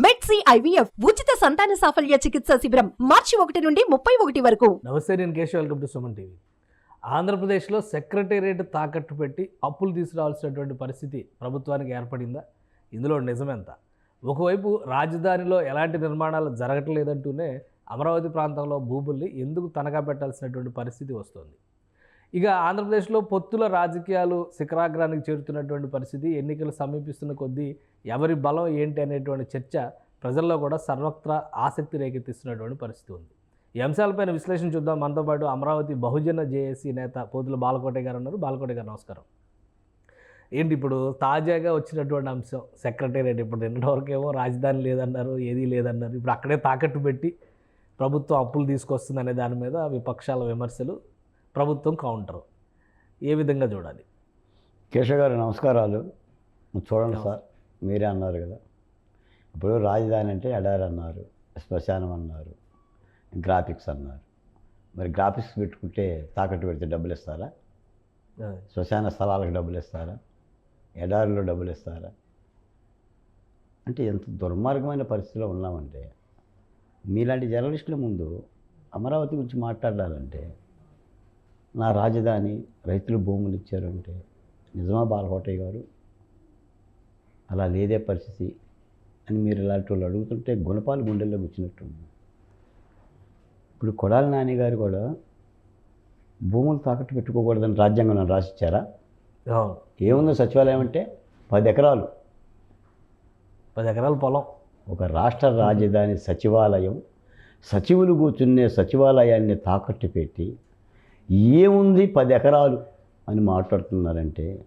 మెడ్సీ IVF ఉచిత సంతాన సాఫల్య చికిత్స శిబిరం మార్చి ఒకటి నుండి ముప్పై ఒకటి వరకు. నమస్తే నేను Keshav welcome to Suman TV. ఆంధ్రప్రదేశ్లో సెక్రటేరియట్ తాకట్టు పెట్టి అప్పులు తీసుకురావాల్సినటువంటి పరిస్థితి ప్రభుత్వానికి ఏర్పడిందా? ఇందులో నిజమెంత? ఒకవైపు రాజధానిలో ఎలాంటి నిర్మాణాలు జరగట్లేదంటూనే అమరావతి ప్రాంతంలో భూముల్ని ఎందుకు తనఖా పెట్టాల్సినటువంటి పరిస్థితి వస్తుంది? ఇక ఆంధ్రప్రదేశ్లో పొత్తుల రాజకీయాలు శిఖరాగ్రానికి చేరుతున్నటువంటి పరిస్థితి ఎన్నికలు సమీపిస్తున్న కొద్దీ ఎవరి బలం ఏంటి అనేటువంటి చర్చ ప్రజల్లో కూడా సర్వత్రా ఆసక్తి రేకెత్తిస్తున్నటువంటి పరిస్థితి ఉంది. ఈ అంశాలపైన విశ్లేషణ చూద్దాం. మనతో పాటు అమరావతి బహుజన జేఏసీ నేత పోతుల బాలకోటే గారు ఉన్నారు. బాలకోటే గారు నమస్కారం. ఏంటి ఇప్పుడు తాజాగా వచ్చినటువంటి అంశం సెక్రటేరియట్ ఇప్పుడు నిన్నటి వరకేమో రాజధాని లేదన్నారు ఏదీ లేదన్నారు. ఇప్పుడు అక్కడే తాకట్టు పెట్టి ప్రభుత్వం అప్పులు తీసుకొస్తుందనే దాని మీద విపక్షాల విమర్శలు. ప్రభుత్వం కౌంటర్. ఏ విధంగా చూడాలి? కేశవ్ గారు నమస్కారాలు. చూడండి సార్ మీరే అన్నారు కదా. ఇప్పుడు రాజధాని అంటే ఎడారి అన్నారు శ్మశానం అన్నారు గ్రాఫిక్స్ అన్నారు. మరి గ్రాఫిక్స్ పెట్టుకుంటే తాకట్టు పెడితే డబ్బులు ఇస్తారా? శ్మశాన స్థలాలకు డబ్బులు ఇస్తారా? ఎడారిలో డబ్బులు ఇస్తారా? అంటే ఎంత దుర్మార్గమైన పరిస్థితిలో ఉన్నామంటే మీలాంటి జర్నలిస్టుల ముందు అమరావతి గురించి మాట్లాడాలంటే నా రాజధాని రైతులు భూములు ఇచ్చారంటే నిజమా బాలకోటయ్య గారు? అలా లేదే పరిస్థితి అని మీరు ఇలాంటి వాళ్ళు అడుగుతుంటే గుణపాలు గుండెల్లో కూర్చున్నట్టుంది ఇప్పుడు కొడాలి నాని గారు కూడా భూములు తాకట్టు పెట్టుకోకూడదని రాజ్యాంగంలో రాసిచ్చారా? ఏముందో సచివాలయం అంటే పది ఎకరాలు. పది ఎకరాల పొలం. ఒక రాష్ట్ర రాజధాని సచివాలయం సచివులు కూర్చునే సచివాలయాన్ని తాకట్టు పెట్టి ఏముంది పది ఎకరాలు అని మాట్లాడుతున్నారంటే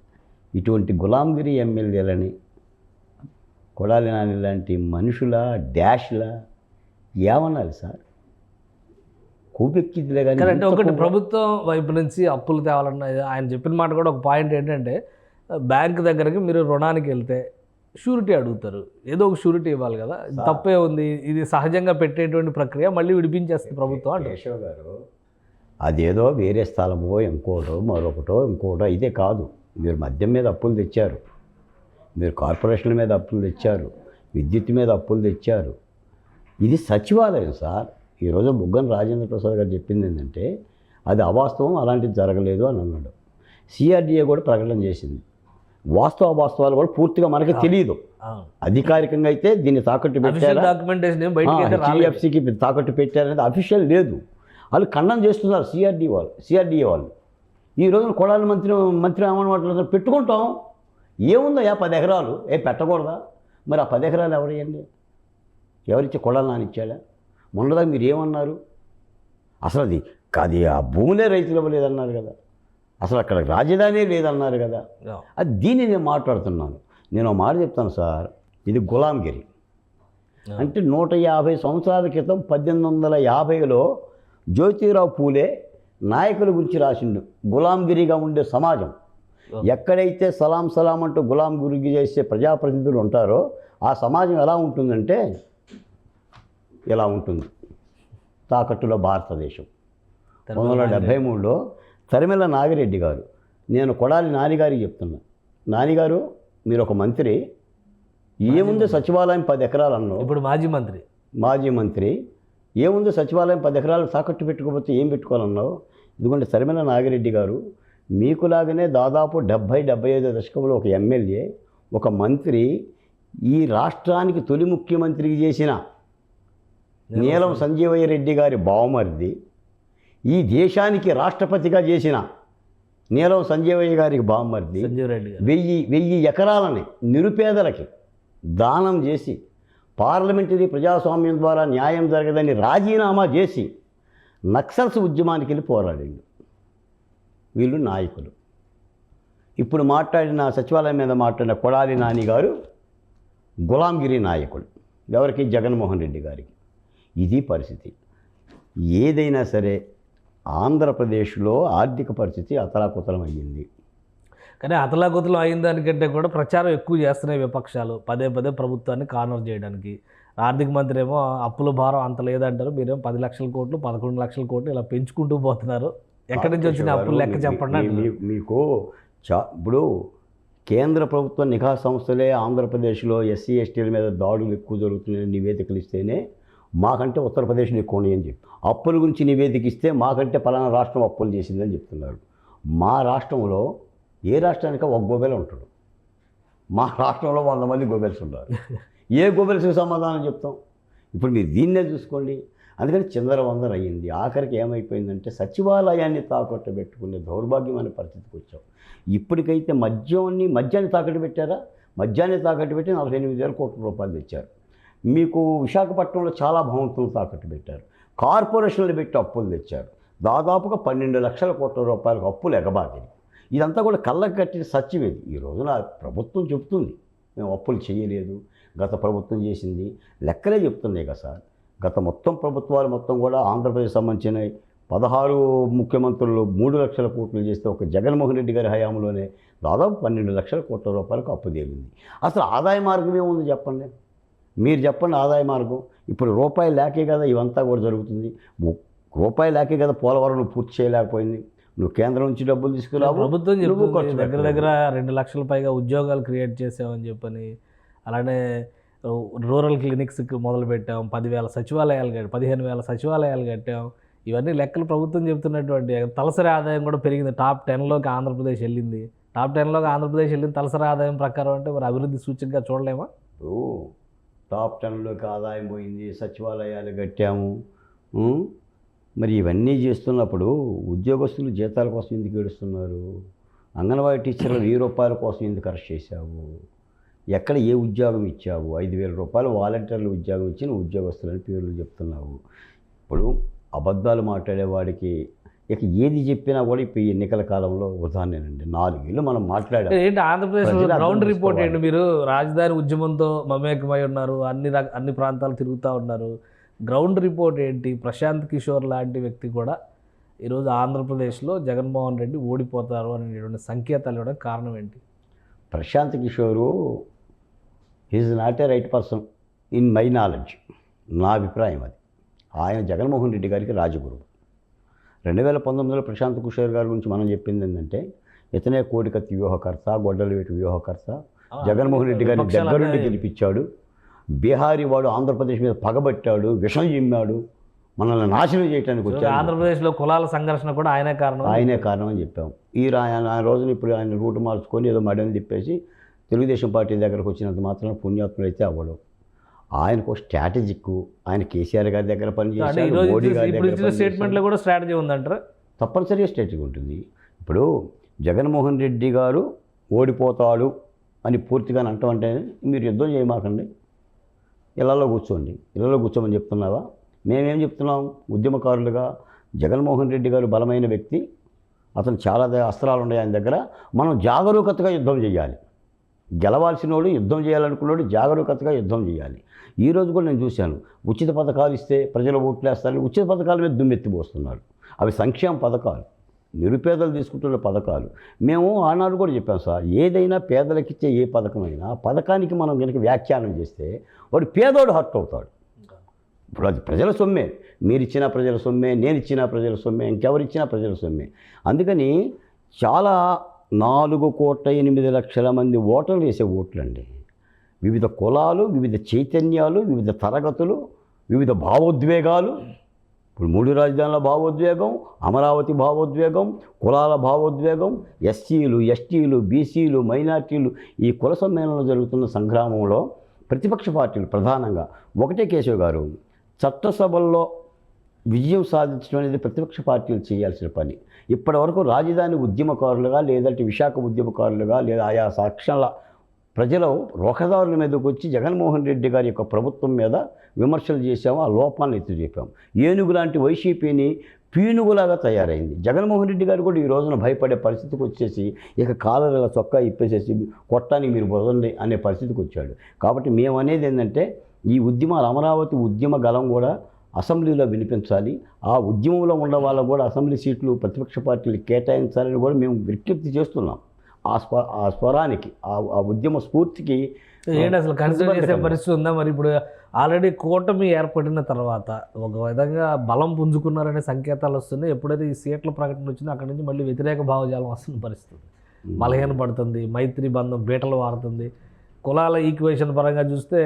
ఇటువంటి గులాంగిరి ఎమ్మెల్యేలని కొడాలి నాని లాంటి మనుషుల డాష్ల ఏమనాలి సార్? కూపెక్కిదిలే కానీ అంటే ఒకటి ప్రభుత్వం వైపు నుంచి అప్పులు తేవాలన్న ఆయన చెప్పిన మాట కూడా ఒక పాయింట్ ఏంటంటే బ్యాంక్ దగ్గరికి మీరు రుణానికి వెళ్తే షూరిటీ అడుగుతారు. ఏదో ఒక షూరిటీ ఇవ్వాలి కదా. తప్పే ఉంది. ఇది సహజంగా పెట్టేటువంటి ప్రక్రియ మళ్ళీ విడిపించేస్తుంది ప్రభుత్వం అంటే గారు అదేదో వేరే స్థలమో ఇంకోటో మరొకటో ఇంకోటో ఇదే కాదు. మీరు మద్యం మీద అప్పులు తెచ్చారు. మీరు కార్పొరేషన్ల మీద అప్పులు తెచ్చారు. విద్యుత్ మీద అప్పులు తెచ్చారు. ఇది సచివాలయం సార్. ఈరోజు బుగ్గన రాజేంద్ర ప్రసాద్ గారు చెప్పింది ఏంటంటే అది అవాస్తవం అలాంటిది జరగలేదు అని అన్నాడు. సిఆర్డీఏ కూడా ప్రకటన చేసింది. వాస్తవ వాస్తవాలు కూడా పూర్తిగా మనకి తెలియదు అధికారికంగా అయితే దీన్ని తాకట్టు పెట్టారా? డాక్యుమెంటేషన్ తాకట్టు పెట్టారనేది అఫీషియల్ లేదు. వాళ్ళు ఖండం చేస్తున్నారు సిఆర్డీ వాళ్ళు సిఆర్డీఏ వాళ్ళు. ఈ రోజున కొడాలి మంత్రి మంత్రి ఏమని మాట్లాడుతున్నారు పెట్టుకుంటాం. ఏముందయ్యా పది ఎకరాలు? ఏ పెట్టకూడదా? మరి ఆ పది ఎకరాలు ఎవరియండి ఎవరిచ్చి కొడాలి నాని ఇచ్చాడా మొన్నదా మీరు ఏమన్నారు? అసలు అది అది ఆ భూములే రైతులు ఇవ్వలేదన్నారు కదా. అసలు అక్కడ రాజధాని లేదన్నారు కదా. అది దీన్ని నేను మాట్లాడుతున్నాను. నేను మాట చెప్తాను సార్. ఇది గులాంగిరి. అంటే నూట యాభై సంవత్సరాల క్రితం పద్దెనిమిది వందల యాభైలో జ్యోతిరావు పూలే నాయకుల గురించి రాసిండు. గులాంగిరిగా ఉండే సమాజం. ఎక్కడైతే సలాం సలాం అంటూ గులాంగిరి చేసే ప్రజాప్రతినిధులు ఉంటారో ఆ సమాజం ఎలా ఉంటుందంటే ఇలా ఉంటుంది. తాకట్టులో భారతదేశం. పంతొమ్మిది వందల డెబ్భై మూడులో తరిమెల నాగిరెడ్డి గారు. నేను కొడాలి నానిగారికి చెప్తున్నా. నానిగారు మీరు ఒక మంత్రి. ఏముంది సచివాలయం పది ఎకరాలు ఇప్పుడు మాజీ మంత్రి. మాజీ మంత్రి. ఏముంది సచివాలయం పది ఎకరాలు తాకట్టు పెట్టుకోకపోతే ఏం పెట్టుకోవాలన్నావు? ఇదిగోండి సరిమెల నాగిరెడ్డి గారు మీకులాగానే దాదాపు డెబ్భై డెబ్బై ఐదో దశకంలో ఒక ఎమ్మెల్యే ఒక మంత్రి ఈ రాష్ట్రానికి తొలి ముఖ్యమంత్రికి చేసిన నీలం సంజీవయ్య రెడ్డి గారి బావమరిది ఈ దేశానికి రాష్ట్రపతిగా చేసిన నీలం సంజీవయ్య గారికి బావమరిది వెయ్యి వెయ్యి ఎకరాలని నిరుపేదలకి దానం చేసి పార్లమెంటరీ ప్రజాస్వామ్యం ద్వారా న్యాయం జరగదని రాజీనామా చేసి నక్సల్స్ ఉద్యమానికి వెళ్ళి పోరాడిండు. వీళ్ళు నాయకులు. ఇప్పుడు మాట్లాడిన సచివాలయం మీద మాట్లాడిన కొడాలి నాని గారు గులాంగిరి నాయకుడు. ఎవరికి? జగన్మోహన్ రెడ్డి గారికి. ఇది పరిస్థితి. ఏదైనా సరే ఆంధ్రప్రదేశ్లో ఆర్థిక పరిస్థితి అతలాకుతలం అయ్యింది. కానీ అతలాకుతలం అయిన దానికంటే కూడా ప్రచారం ఎక్కువ చేస్తున్నాయి విపక్షాలు. పదే పదే ప్రభుత్వాన్ని కార్నర్ చేయడానికి. ఆర్థిక మంత్రి ఏమో అప్పుల భారం అంత లేదంటారు. మీరేమో పది లక్షల కోట్లు పదకొండు లక్షల కోట్లు ఇలా పెంచుకుంటూ పోతున్నారు. ఎక్కడి నుంచి వచ్చిన అప్పులు లెక్క చెప్పండి మీకు చా ఇప్పుడు కేంద్ర ప్రభుత్వ నిఘా సంస్థలే ఆంధ్రప్రదేశ్లో ఎస్సీ ఎస్టీల మీద దాడులు ఎక్కువ జరుగుతున్నాయని నివేదికలు ఇస్తేనే మాకంటే ఉత్తరప్రదేశ్లో ఎక్కువ ఉన్నాయని చెప్పి అప్పుల గురించి నివేదిక ఇస్తే మాకంటే పలానా రాష్ట్రం అప్పులు చేసిందని చెప్తున్నారు. మా రాష్ట్రంలో ఏ రాష్ట్రానికి ఒక గోబెల ఉంటాడు. మా రాష్ట్రంలో వంద మంది గోబెల్స్ ఉన్నారు. ఏ గోబెల్స్కి సమాధానం చెప్తాం? ఇప్పుడు మీరు దీన్నే చూసుకోండి. అందుకని చిందరవందర అయ్యింది. ఆఖరికి ఏమైపోయిందంటే సచివాలయాన్ని తాకట్టు పెట్టుకునే దౌర్భాగ్యమైన పరిస్థితికి వచ్చాం. ఇప్పటికైతే మద్యాన్ని మద్యాన్ని తాకట్టు పెట్టారా మద్యాన్ని తాకట్టు పెట్టి నలభై ఎనిమిది వేల కోట్ల రూపాయలు తెచ్చారు. మీకు విశాఖపట్నంలో చాలా భవంతులు తాకట్టు పెట్టారు కార్పొరేషన్లు పెట్టి అప్పులు తెచ్చారు. దాదాపుగా పన్నెండు లక్షల కోట్ల రూపాయలకు అప్పులు ఎగబాకింది ఇదంతా కూడా కళ్ళకు కట్టిన సత్యం ఇది. ఈ రోజున ప్రభుత్వం చెబుతుంది మేము అప్పులు చేయలేదు గత ప్రభుత్వం చేసింది. లెక్కలే చెప్తున్నాయి కదా సార్. గత మొత్తం ప్రభుత్వాలు మొత్తం కూడా ఆంధ్రప్రదేశ్ సంబంధించిన పదహారు ముఖ్యమంత్రులు మూడు లక్షల కోట్లు చేస్తే ఒక జగన్మోహన్ రెడ్డి గారి హయాంలోనే దాదాపు పన్నెండు లక్షల కోట్ల రూపాయలకు అప్పు తేలింది. అసలు ఆదాయ మార్గం ఏముంది చెప్పండి? మీరు చెప్పండి ఆదాయ మార్గం. ఇప్పుడు రూపాయి లేకే కదా ఇవంతా కూడా జరుగుతుంది. ము- రూపాయి లేకే కదా పోలవరం పూర్తి చేయలేకపోయింది. నువ్వు కేంద్రం నుంచి డబ్బులు తీసుకురావు ప్రభుత్వం చెప్తుంది దగ్గర. దగ్గర రెండు లక్షల పైగా ఉద్యోగాలు క్రియేట్ చేసామని చెప్పని అలానే రూరల్ క్లినిక్స్కి మొదలు పెట్టాం పదివేల సచివాలయాలు కట్టాం పదిహేను వేల సచివాలయాలు కట్టాం ఇవన్నీ లెక్కలు ప్రభుత్వం చెప్తున్నటువంటి తలసరి ఆదాయం కూడా పెరిగింది టాప్ టెన్లోకి ఆంధ్రప్రదేశ్ వెళ్ళింది టాప్ టెన్లోకి ఆంధ్రప్రదేశ్ వెళ్ళింది తలసరి ఆదాయం ప్రకారం అంటే మరి అభివృద్ధి సూచికగా చూడలేమా టాప్ టెన్లోకి ఆదాయం పోయింది సచివాలయాలు కట్టాము? మరి ఇవన్నీ చేస్తున్నప్పుడు ఉద్యోగస్తులు జీతాల కోసం ఎందుకు ఏడుస్తున్నారు? అంగన్వాడీ టీచర్లు వెయ్యి రూపాయల కోసం ఎందుకు అరెస్ట్ చేశావు? ఎక్కడ ఏ ఉద్యోగం ఇచ్చావు? ఐదు వేల రూపాయలు వాలంటీర్లు ఉద్యోగం ఇచ్చిన ఉద్యోగస్తులని పేర్లు చెప్తున్నావు. ఇప్పుడు అబద్ధాలు మాట్లాడేవాడికి ఇక ఏది చెప్పినా కూడా ఇప్పుడు ఈ ఎన్నికల కాలంలో ఉదాహరణేనండి నాలుగేళ్ళు మనం మాట్లాడాం. ఏంటి ఆంధ్రప్రదేశ్ గ్రౌండ్ రిపోర్ట్. ఏంటి మీరు? రాజధాని ఉద్యమంతో మమేకమై ఉన్నారు. అన్ని అన్ని ప్రాంతాలు తిరుగుతూ ఉన్నారు. గ్రౌండ్ రిపోర్ట్ ఏంటి? ప్రశాంత్ కిషోర్ లాంటి వ్యక్తి కూడా ఈరోజు ఆంధ్రప్రదేశ్లో జగన్మోహన్ రెడ్డి ఓడిపోతారు అనేటువంటి సంకేతాలు ఇవ్వడానికి కారణం ఏంటి? Prashant Kishor is not a right person in my knowledge. నా అభిప్రాయం అది. ఆయన జగన్మోహన్ రెడ్డి గారికి రాజగురువు. రెండు వేల పంతొమ్మిదిలో ప్రశాంత్ కిషోర్ గారి గురించి మనం చెప్పింది ఏంటంటే ఇతనే కోడికత్తి వ్యూహకర్త గొడ్డలవేటి వ్యూహకర్త. జగన్మోహన్ రెడ్డి గారిని దగ్గరుండి గెలిపించాడు. బీహారీ వాడు ఆంధ్రప్రదేశ్ మీద పగబట్టాడు విషం చిమ్మాడు మనల్ని నాశనం చేయడానికి వచ్చాడు. ఆంధ్రప్రదేశ్లో కులాల సంఘర్షణ కూడా ఆయనే కారణం. ఆయనే కారణం అని చెప్పాం. ఈ ఆయన ఆ రోజున ఇప్పుడు ఆయన రూట్ మార్చుకొని ఏదో మడని తిప్పేసి తెలుగుదేశం పార్టీ దగ్గరకు వచ్చినంత మాత్రం పుణ్యాత్ములు అయితే అవ్వడం. ఆయనకు స్ట్రాటజిక్ ఆయన కేసీఆర్ గారి దగ్గర మోడీ గారి. స్టేట్మెంట్లో కూడా స్ట్రాటజీ ఉందంటారా? తప్పనిసరిగా స్ట్రాటజిక్ ఉంటుంది. ఇప్పుడు జగన్మోహన్ రెడ్డి గారు ఓడిపోతాడు అని పూర్తిగా అంటామంటే మీరు యుద్ధం చేయమాకండి. ఇళ్ళలో కూర్చోండి. ఇళ్ళలో కూర్చోమని చెప్తున్నావా? మేమేం చెప్తున్నాం? ఉద్యమకారులుగా జగన్మోహన్ రెడ్డి గారు బలమైన వ్యక్తి. అతను చాలా అస్త్రాలు ఉన్నాయి ఆయన దగ్గర. మనం జాగరూకతగా యుద్ధం చేయాలి. గెలవాల్సిన వాడు యుద్ధం చేయాలనుకున్నాడు జాగరూకతగా యుద్ధం చేయాలి. ఈ రోజు కూడా నేను చూశాను. ఉచిత పథకాలు ఇస్తే ప్రజలు ఓట్లేస్తారని ఉచిత పథకాల మీద దుమ్మెత్తిపోస్తున్నారు. అవి సంక్షేమ పథకాలు. నిరుపేదలు తీసుకుంటున్న పథకాలు. మేము ఆనాడు కూడా చెప్పాం సార్ ఏదైనా పేదలకిచ్చే ఏ పథకమైనా పథకానికి మనం కనుక వ్యాఖ్యానం చేస్తే వాడు పేదోడు హర్ట్ అవుతాడు ఇప్పుడు అది ప్రజల సొమ్మే. మీరిచ్చిన ప్రజల సొమ్మే నేను ఇచ్చిన ప్రజల సొమ్మే ఇంకెవరు ప్రజల సొమ్మే. అందుకని చాలా నాలుగు కోట్ల ఎనిమిది లక్షల మంది ఓటర్లు వేసే ఓట్లండి. వివిధ కులాలు వివిధ చైతన్యాలు వివిధ తరగతులు వివిధ భావోద్వేగాలు. ఇప్పుడు మూడు రాజధానుల భావోద్వేగం అమరావతి భావోద్వేగం కులాల భావోద్వేగం ఎస్సీలు ఎస్టీలు బీసీలు మైనార్టీలు ఈ కుల సమ్మేళనంలో జరుగుతున్న సంగ్రామంలో ప్రతిపక్ష పార్టీలు ప్రధానంగా. ఒకటే కేశవ్ గారు చట్టసభల్లో విజయం సాధించడం అనేది ప్రతిపక్ష పార్టీలు చేయాల్సిన పని. ఇప్పటివరకు రాజధాని ఉద్యమకారులుగా లేదంటే విశాఖ ఉద్యమకారులుగా లేదా ఆయా సాక్ష్యాల ప్రజలు రొకదారుల మీదకి వచ్చి జగన్మోహన్ రెడ్డి గారి యొక్క ప్రభుత్వం మీద విమర్శలు చేశాము ఆ లోపాలను ఎత్తి చెప్పాము ఏనుగు లాంటి వైసీపీని పీనుగులాగా తయారైంది. జగన్మోహన్ రెడ్డి గారు కూడా ఈ రోజున భయపడే పరిస్థితికి వచ్చేసి ఇక కాలరీల చొక్కా ఇప్పేసేసి కొట్టానికి మీరు వదండి అనే పరిస్థితికి వచ్చాడు. కాబట్టి మేము అనేది ఏంటంటే ఈ ఉద్యమాలు అమరావతి ఉద్యమ గలం కూడా అసెంబ్లీలో వినిపించాలి. ఆ ఉద్యమంలో ఉన్న వాళ్ళకు కూడా అసెంబ్లీ సీట్లు ప్రతిపక్ష పార్టీలు కేటాయించాలని కూడా మేము విజ్ఞప్తి చేస్తున్నాం. ఆ స్వ ఆ స్వరానికి ఆ ఆ ఉద్యమ స్ఫూర్తికి ఏంటి అసలు కన్సిడర్ చేసే. పరిస్థితి ఉందా? మరి ఇప్పుడు ఆల్రెడీ కూటమి ఏర్పడిన తర్వాత ఒక విధంగా బలం పుంజుకున్నారనే సంకేతాలు వస్తున్నాయి. ఎప్పుడైతే ఈ సీట్ల ప్రకటన వచ్చిందో అక్కడి నుంచి మళ్ళీ వ్యతిరేక భావజాలం వస్తున్న పరిస్థితి. బలహీనపడుతుంది మైత్రి బంధం బీటలు వారుతుంది. కులాల ఈక్వేషన్ పరంగా చూస్తే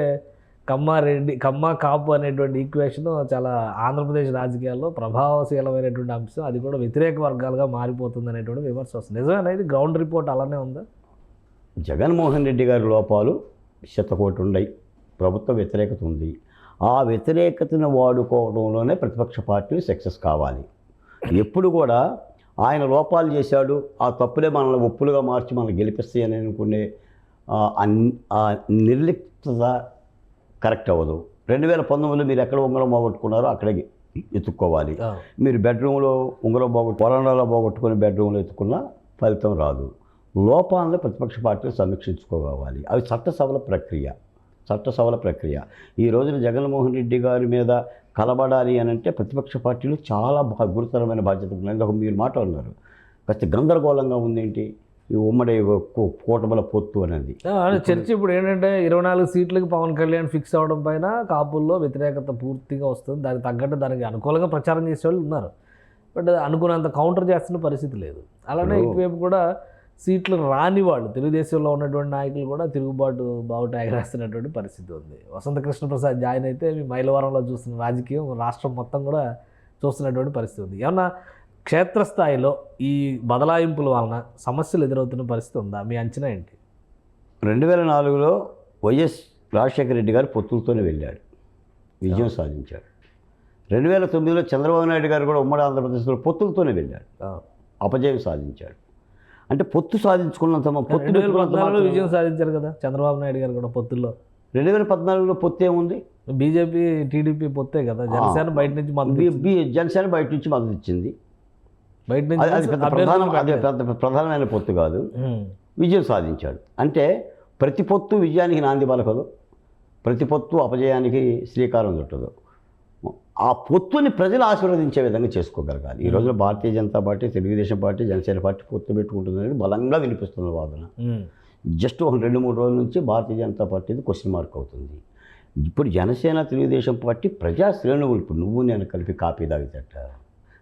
కమ్మారెడ్డి కమ్మ కాపు అనేటువంటి ఈక్వేషన్ చాలా ఆంధ్రప్రదేశ్ రాజకీయాల్లో ప్రభావశీలమైనటువంటి అంశం. అది కూడా వ్యతిరేక వర్గాలుగా మారిపోతుంది అనేటువంటి విమర్శ వస్తుంది. నిజమేనా ఇది? గ్రౌండ్ రిపోర్ట్ అలానే ఉందా? జగన్మోహన్ రెడ్డి గారి లోపాలు శతకోటి ఉండయి ప్రభుత్వ వ్యతిరేకత ఉంది. ఆ వ్యతిరేకతను వాడుకోవడంలోనే ప్రతిపక్ష పార్టీలు సక్సెస్ కావాలి. ఎప్పుడు కూడా ఆయన లోపాలు చేశాడు ఆ తప్పులే మనల్ని ఒప్పులుగా మార్చి మనల్ని గెలిపిస్తాయని అనుకునే ఆ, అన్- కరెక్ట్ అవ్వదు. రెండు వేల పంతొమ్మిదిలో మీరు ఎక్కడ ఉంగరం పోగొట్టుకున్నారో అక్కడే ఎత్తుక్కోవాలి. మీరు బెడ్రూమ్లో ఉంగరం పోగొట్టు వరండాలో పోగొట్టుకుని బెడ్రూమ్లో ఎత్తుకున్నా ఫలితం రాదు. లోపాలను ప్రతిపక్ష పార్టీలు సమీక్షించుకోవాలి. అవి చట్టసభల ప్రక్రియ. చట్టసభల ప్రక్రియ. ఈ రోజున జగన్మోహన్ రెడ్డి గారి మీద కలబడాలి అని అంటే ప్రతిపక్ష పార్టీలు చాలా బా గురుతరమైన బాధ్యత ఉన్నాయి. మీరు మాట అన్నారు కాస్త గందరగోళంగా ఉందేంటి? ఈ ఉమ్మడి కూటమిల పొత్తు అనేది. చర్చ ఇప్పుడు ఏంటంటే ఇరవై నాలుగు సీట్లకి పవన్ కళ్యాణ్ ఫిక్స్ అవడం పైన కాపుల్లో వ్యతిరేకత పూర్తిగా వస్తుంది. దానికి తగ్గట్టు దానికి అనుకూలంగా ప్రచారం చేసే వాళ్ళు ఉన్నారు. బట్ అనుకున్నంత కౌంటర్ చేస్తున్న పరిస్థితి లేదు. అలానే ఇటువైపు కూడా సీట్లు రాని వాళ్ళు తెలుగుదేశంలో ఉన్నటువంటి నాయకులు కూడా తిరుగుబాటు బావుట ఎగరేస్తున్నటువంటి పరిస్థితి ఉంది. వసంత కృష్ణ ప్రసాద్ జాయిన్ అయితే మీ మైలవరంలో చూస్తున్న రాజకీయం రాష్ట్రం మొత్తం కూడా చూస్తున్నటువంటి పరిస్థితి ఉంది. ఏమన్నా క్షేత్రస్థాయిలో ఈ బదలాయింపుల వలన సమస్యలు ఎదురవుతున్న పరిస్థితి ఉందా? మీ అంచనా ఏంటి? రెండు వేల నాలుగులో వైఎస్ రాజశేఖర రెడ్డి గారు పొత్తులతోనే వెళ్ళాడు. విజయం సాధించాడు. రెండు వేల తొమ్మిదిలో చంద్రబాబు నాయుడు గారు కూడా ఉమ్మడి ఆంధ్రప్రదేశ్లో పొత్తులతోనే వెళ్ళాడు. అపజయం సాధించాడు. అంటే పొత్తు సాధించుకున్నంత పొత్తు విజయం సాధించారు కదా చంద్రబాబు నాయుడు గారు కూడా పొత్తుల్లో. రెండు వేల పద్నాలుగులో పొత్తు ఏముంది? బీజేపీ టీడీపీ పొత్తే కదా. జనసేన బయట నుంచి మద్దతు జనసేన బయట నుంచి మద్దతు ఇచ్చింది. బయట నుంచి అది అది పెద్ద అభ్యర్థులను ప్రధాన అది పెట్టలేదు. పెద్ద ప్రధానమైన పొత్తు కాదు. విజయం సాధించాడు. అంటే ప్రతి పొత్తు విజయానికి నాంది పలకదు. ప్రతి పొత్తు అపజయానికి శ్రీకారం చుట్టదు. ఆ పొత్తుని ప్రజలు ఆశీర్వదించే విధంగా చేసుకోగలగాలి. ఈ రోజున Bharatiya Janata party Telugudesam party Janasena party పొత్తు పెట్టుకుంటుంది అనేది బలంగా వినిపిస్తున్న వాదన. జస్ట్ ఒక రెండు మూడు రోజుల నుంచి భారతీయ జనతా పార్టీది క్వశ్చన్ మార్క్ అవుతుంది. ఇప్పుడు జనసేన తెలుగుదేశం పార్టీ ప్రజా శ్రేణువులు ఇప్పుడు నువ్వు నేను కలిపి కాపీ తాగితేట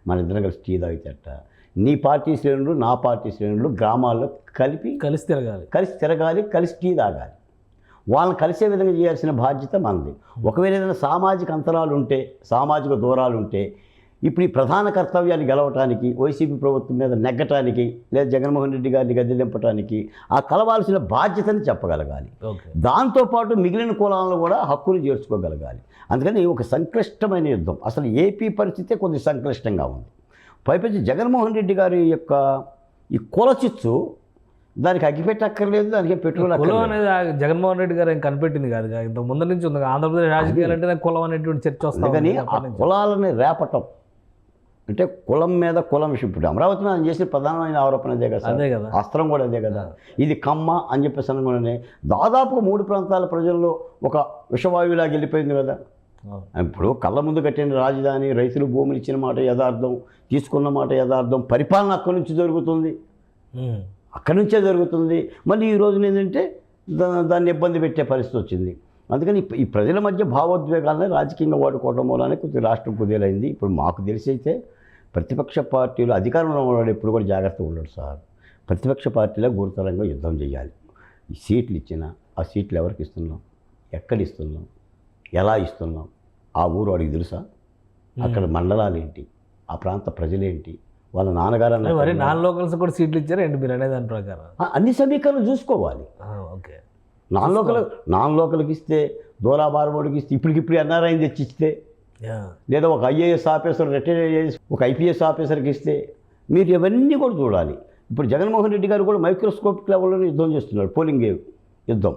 మన ఇద్దరం కలిసి టీ తాగితేట. నీ పార్టీ శ్రేణులు నా పార్టీ శ్రేణులు గ్రామాల్లో కలిపి కలిసి తిరగాలి. కలిసి తిరగాలి కలిసి టీ తాగాలి. వాళ్ళని కలిసే విధంగా చేయాల్సిన బాధ్యత మనది. ఒకవేళ ఏదైనా సామాజిక అంతరాలు ఉంటే సామాజిక దూరాలు ఉంటే ఇప్పుడు ఈ ప్రధాన కర్తవ్యాన్ని గెలవటానికి వైసీపీ ప్రభుత్వం మీద నెగ్గటానికి లేదా జగన్మోహన్ రెడ్డి గారిని గద్దె దింపటానికి ఆ కలవాల్సిన బాధ్యతని చెప్పగలగాలి. దాంతోపాటు మిగిలిన కులాలను కూడా హక్కులు చేర్చుకోగలగాలి. అందుకని ఒక సంక్లిష్టమైన యుద్ధం. అసలు ఏపీ పరిస్థితే కొద్ది సంక్లిష్టంగా ఉంది. పైపెచ్చి జగన్మోహన్ రెడ్డి గారి యొక్క ఈ కుల చిచ్చు దానికి అగ్గిపెట్టక్కర్లేదు దానికి పెట్టుకోవాలి కులం. అనేది జగన్మోహన్ రెడ్డి గారు ఏం కనిపెట్టింది కాదు. ఇంత ముందు నుంచి ఉంది ఆంధ్రప్రదేశ్ రాజకీయాలు అంటేనే కులం అనేటువంటి చర్చ వస్తుంది ఆ కులాలని రేపటం అంటే కులం మీద కులం ఇప్పుడు అమరావతి మీద చేసిన ప్రధానమైన ఆరోపణ అదే కదా. అదే కదా. అస్త్రం కూడా అదే కదా. ఇది కమ్మ అని చెప్పేసి అనగానే దాదాపు మూడు ప్రాంతాల ప్రజల్లో ఒక విషవాయువులాగా వెళ్ళిపోయింది కదా. ఇప్పుడు కళ్ళ ముందు కట్టిన రాజధాని రైతులు భూములు ఇచ్చిన మాట యథార్థం తీసుకున్న మాట యథార్థం పరిపాలన అక్కడి నుంచి జరుగుతుంది. అక్కడి నుంచే జరుగుతుంది. మళ్ళీ ఈ రోజున ఏంటంటే దా- దాన్ని ఇబ్బంది పెట్టే పరిస్థితి వచ్చింది. అందుకని ఈ ప్రజల మధ్య భావోద్వేగాలని రాజకీయంగా వాడుకోవడం మూలానే కొద్దిగా రాష్ట్రం కుదేలైంది. ఇప్పుడు మాకు తెలిసి అయితే ప్రతిపక్ష పార్టీలు అధికారంలో ఉన్నవాడు ఎప్పుడు కూడా జాగ్రత్తగా ఉండడు సార్. ప్రతిపక్ష పార్టీలో గురుతరంగా యుద్ధం చేయాలి. ఈ సీట్లు ఇచ్చినా ఆ సీట్లు ఎవరికి ఇస్తున్నాం? ఎక్కడ ఇస్తున్నాం? ఎలా ఇస్తున్నాం? ఆ ఊరు వాడికి తెలుసా? అక్కడ మండలాలు ఏంటి ఆ ప్రాంత ప్రజలేంటి? వాళ్ళ నాన్నగారు మరి నాన్ లోకల్స్ కూడా సీట్లు ఇచ్చారు ఏంటి మీరు అనే దాని ప్రకారం? అన్ని సమీకరణలు చూసుకోవాలి. ఓకే. నాన్ లోకల్ నాన్ లోకల్కి ఇస్తే దూరా బారబోడికి ఇస్తే ఇప్పటికిప్పుడు ఎన్ఆర్ఐని తెచ్చి ఇస్తే యా. లేదా ఒక ఐఏఎస్ ఆఫీసర్ రిటైర్ ఐఏఎస్ ఒక ఐపీఎస్ ఆఫీసర్కి ఇస్తే మీరు ఇవన్నీ కూడా చూడాలి. ఇప్పుడు జగన్మోహన్ రెడ్డి గారు కూడా మైక్రోస్కోపిక్ లెవెల్లో యుద్ధం చేస్తున్నారు పోలింగ్ యుద్ధం.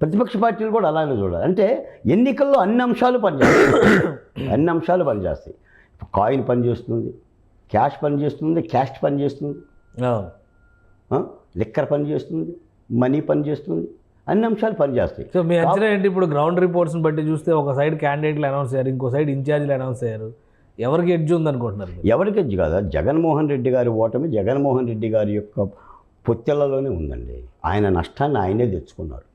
ప్రతిపక్ష పార్టీలు కూడా అలాగే చూడాలి. అంటే ఎన్నికల్లో అన్ని అంశాలు పనిచేస్తాయి. అన్ని అంశాలు పనిచేస్తాయి. కాయిన్ పనిచేస్తుంది క్యాష్ పనిచేస్తుంది క్యాస్ట్ పనిచేస్తుంది? లిక్కర్ పనిచేస్తుంది మనీ పనిచేస్తుంది. అన్ని అంశాలు పనిచేస్తాయి. సో మీ అంచనా ఏంటి? ఇప్పుడు గ్రౌండ్ రిపోర్ట్స్ని బట్టి చూస్తే ఒక సైడ్ క్యాండిడేట్లు అనౌన్స్ అయ్యారు ఇంకో సైడ్ ఇన్ఛార్జీలు అనౌన్స్ అయ్యారు. ఎవరికి ఎడ్జ్ ఉందనుకుంటున్నారు? ఎవరికి కాదా? జగన్మోహన్ రెడ్డి గారి ఓటమి జగన్మోహన్ రెడ్డి గారి యొక్క పొత్తెలలోనే ఉందండి. ఆయన నష్టాన్ని ఆయనే తెచ్చుకున్నారు.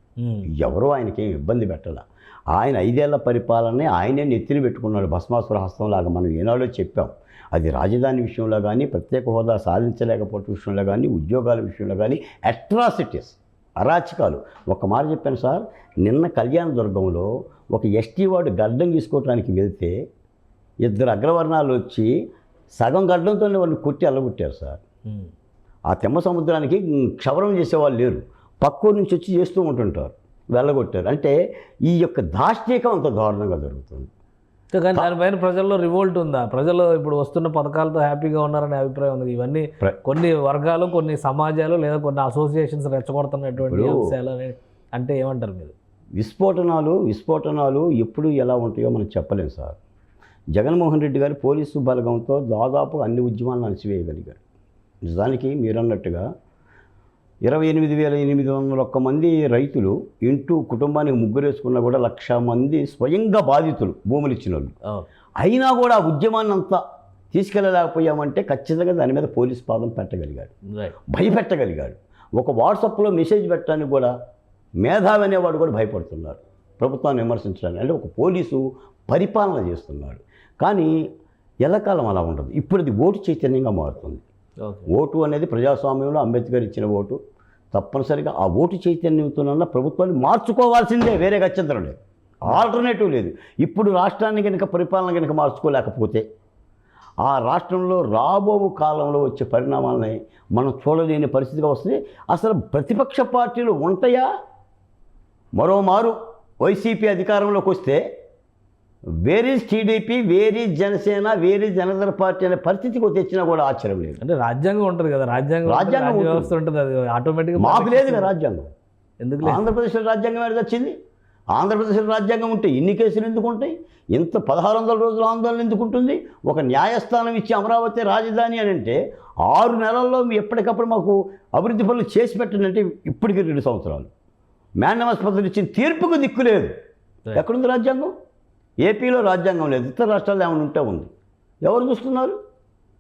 ఎవరూ ఆయనకేం ఇబ్బంది పెట్టాల. ఆయన ఐదేళ్ళ పరిపాలనే ఆయనే నెత్తిని పెట్టుకున్నాడు భస్మాసుర హస్తంలాగా మనం ఏనాడో చెప్పాం. అది రాజధాని విషయంలో కానీ ప్రత్యేక హోదా సాధించలేకపోవటం విషయంలో కానీ ఉద్యోగాల విషయంలో కానీ అట్రాసిటీస్ అరాచకాలు. ఒక మాట చెప్పాను సార్ నిన్న కళ్యాణదుర్గంలో ఒక ఎస్టీ వాడు గడ్డం తీసుకోవడానికి వెళ్తే ఇద్దరు అగ్రవర్ణాలు వచ్చి సగం గడ్డంతోనే వాళ్ళు కొట్టి అల్లగొట్టారు సార్. ఆ తెమ్మ సముద్రానికి క్షవరం చేసేవాళ్ళు లేరు. పక్కూరు నుంచి వచ్చి చేస్తూ ఉంటుంటారు వెళ్ళగొట్టారు. అంటే ఈ యొక్క దాష్టీకం అంత దారుణంగా జరుగుతుంది. కానీ దానిపైన ప్రజల్లో రివోల్ట్ ఉందా? ప్రజలు ఇప్పుడు వస్తున్న పథకాలతో హ్యాపీగా ఉన్నారనే అభిప్రాయం ఉంది. ఇవన్నీ కొన్ని వర్గాలు కొన్ని సమాజాలు లేదా కొన్ని అసోసియేషన్స్ రెచ్చగొడుతున్నటువంటి అంశాలు అంటే ఏమంటారు మీరు? విస్ఫోటనాలు విస్ఫోటనాలు ఎప్పుడు ఎలా ఉంటాయో మనం చెప్పలేం సార్. జగన్మోహన్ రెడ్డి గారు పోలీసు బలగంతో దాదాపు అన్ని ఉద్యమాలను అణచివేయగలిగారు. నిజానికి మీరన్నట్టుగా ఇరవై ఎనిమిది వేల ఎనిమిది వందల ఒక్క మంది రైతులు ఇంటూ కుటుంబానికి ముగ్గురు వేసుకున్నా కూడా లక్ష మంది స్వయంగా బాధితులు భూములు ఇచ్చిన వాళ్ళు అయినా కూడా ఆ ఉద్యమాన్ని అంతా తీసుకెళ్ళలేకపోయామంటే ఖచ్చితంగా దాని మీద పోలీస్ పాదం పెట్టగలిగాడు. భయపెట్టగలిగాడు. ఒక వాట్సాప్లో మెసేజ్ పెట్టడానికి కూడా మేధావి అనేవాడు కూడా భయపడుతున్నారు. ప్రభుత్వాన్ని విమర్శించడానికి. అంటే ఒక పోలీసు పరిపాలన చేస్తున్నాడు కానీ ఎల్లకాలం అలా ఉండదు. ఇప్పుడు అది ఓటు చైతన్యంగా మారుతుంది. ఓటు అనేది ప్రజాస్వామ్యంలో అంబేద్కర్ ఇచ్చిన ఓటు. తప్పనిసరిగా ఆ ఓటు చైతన్యంతోనన్నా ప్రభుత్వాన్ని మార్చుకోవాల్సిందే వేరే గచ్చంతరం లేదు. ఆల్టర్నేటివ్ లేదు. ఇప్పుడు రాష్ట్రాన్ని కనుక పరిపాలన కనుక మార్చుకోలేకపోతే ఆ రాష్ట్రంలో రాబో కాలంలో వచ్చే పరిణామాలని మనం చూడలేని పరిస్థితిగా వస్తుంది. అసలు ప్రతిపక్ష పార్టీలు ఉంటాయా? మరోమారు వైసీపీ అధికారంలోకి వస్తే where is TDP where is Janasena where is Janadala party అనే పరిస్థితికి తెచ్చినా కూడా ఆశ్చర్యం లేదు. అంటే రాజ్యాంగం ఉంటుంది కదా రాజ్యాంగం రాజ్యాంగం. వ్యవస్థ ఉంటుంది అది ఆటోమేటిక్గా మాకు లేదు రాజ్యాంగం. ఎందుకు ఆంధ్రప్రదేశ్లో రాజ్యాంగం ఏది వచ్చింది? ఆంధ్రప్రదేశ్లో రాజ్యాంగం ఉంటే ఇన్ని కేసులు ఎందుకు ఉంటాయి? ఇంత పదహారు వందల రోజుల ఆందోళన ఎందుకు ఉంటుంది? ఒక న్యాయస్థానం ఇచ్చి అమరావతి రాజధాని అని అంటే ఆరు నెలల్లో ఎప్పటికప్పుడు మాకు అభివృద్ధి పనులు చేసి పెట్టండి అంటే ఇప్పటికి రెండు సంవత్సరాలు. మ్యాన్యమస్ పద్ధతి ఇచ్చిన తీర్పుకు దిక్కు లేదు. ఎక్కడుంది రాజ్యాంగం? ఏపీలో రాజ్యాంగం లేదు ఇతర రాష్ట్రాల్లో ఏమైనా ఉంటే ఉంది. ఎవరు చూస్తున్నారు?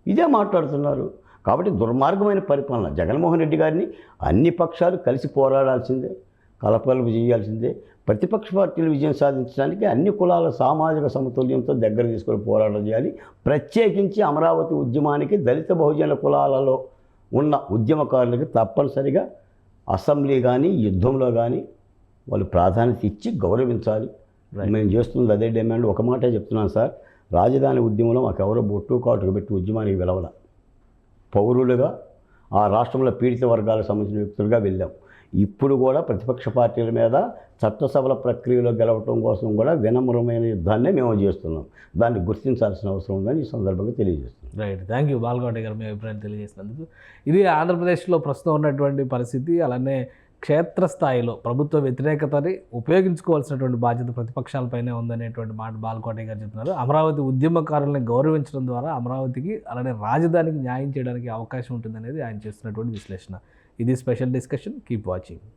ఇదే మాట్లాడుతున్నారు. కాబట్టి దుర్మార్గమైన పరిపాలన జగన్మోహన్ రెడ్డి గారిని అన్ని పక్షాలు కలిసి పోరాడాల్సిందే కలపకలుపు చేయాల్సిందే ప్రతిపక్ష పార్టీలు విజయం సాధించడానికి అన్ని కులాల సామాజిక సమతుల్యంతో దగ్గర తీసుకొని పోరాటం చేయాలి. ప్రత్యేకించి అమరావతి ఉద్యమానికి దళిత బహుజన కులాలలో ఉన్న ఉద్యమకారులకు తప్పనిసరిగా అసెంబ్లీ కానీ యుద్ధంలో కానీ వాళ్ళు ప్రాధాన్యత ఇచ్చి గౌరవించాలి. మేము చేస్తుంది అదే డిమాండ్ ఒక మాటే చెప్తున్నాను సార్. రాజధాని ఉద్యమంలో మాకు ఎవరో బొట్టు కాటుకు పెట్టి ఉద్యమానికి వెలవల పౌరులుగా ఆ రాష్ట్రంలో పీడిత వర్గాలకు సంబంధించిన వ్యక్తులుగా వెళ్ళాం. ఇప్పుడు కూడా ప్రతిపక్ష పార్టీల మీద చట్టసభల ప్రక్రియలో గెలవటం కోసం కూడా వినమ్రమైన యుద్ధాన్నే మేము చేస్తున్నాం. దాన్ని గుర్తించాల్సిన అవసరం ఉందని ఈ సందర్భంగా తెలియజేస్తున్నాం. రైట్ థ్యాంక్ యూ బాలకోట గారు మీ అభిప్రాయం తెలియజేసినందుకు. ఇది ఆంధ్రప్రదేశ్లో ప్రస్తుతం ఉన్నటువంటి పరిస్థితి. అలానే క్షేత్రస్థాయిలో ప్రభుత్వ వ్యతిరేకతని ఉపయోగించుకోవాల్సినటువంటి బాధ్యత ప్రతిపక్షాలపైనే ఉందనేటువంటి మాట బాలకోట గారు చెప్తున్నారు. అమరావతి ఉద్యమకారుల్ని గౌరవించడం ద్వారా అమరావతికి అలానే రాజధానికి న్యాయం చేయడానికి అవకాశం ఉంటుందనేది ఆయన చేస్తున్నటువంటి విశ్లేషణ. ఇది స్పెషల్ డిస్కషన్. Keep watching